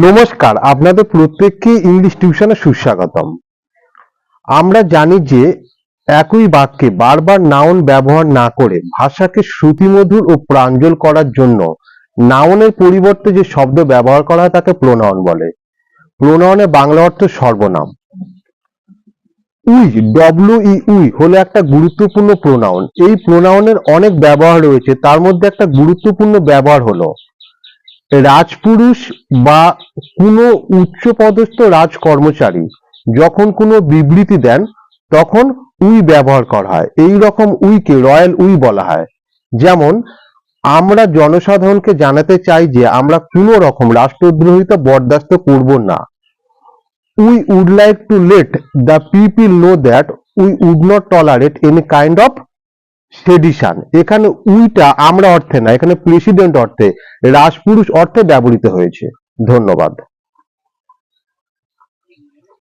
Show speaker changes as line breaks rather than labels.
নমস্কার, আপনাদের প্রত্যেককে ইংলিশ টিউশনে সুস্বাগতম। আমরা জানি যে একই বাক্যে বারবার নাউন ব্যবহার না করে ভাষাকে শ্রুতিমধুর ও প্রাঞ্জল করার জন্য নাউনের পরিবর্তে যে শব্দ ব্যবহার করা হয় তাকে প্রোনাউন বলে। প্রোনাউনের বাংলা অর্থ সর্বনাম। উই ডব্লিউ ই উই হলো একটা গুরুত্বপূর্ণ প্রোনাউন এই প্রোনাউনের অনেক ব্যবহার রয়েছে, তার মধ্যে একটা গুরুত্বপূর্ণ ব্যবহার হলো রাজপুরুষ বা কোনো উচ্চপদস্থ রাজ কর্মচারী যখন কোনো বিবৃতি দেন, তখন উই ব্যবহার করা হয়। এই রকম উইকে, রয়্যাল উই বলা হয়। যেমন, আমরা জনসাধারণকে জানাতে চাই যে আমরা কোনো রকম রাষ্ট্রদ্রোহিতা বরদাস্ত করব না। We would like to let the people know that we would not tolerate any kind of sedition এখানে উইটা আমরা অর্থে না এখানে প্রেসিডেন্ট অর্থে রাজপুরুষ অর্থে ব্যবহৃত হয়েছে। ধন্যবাদ।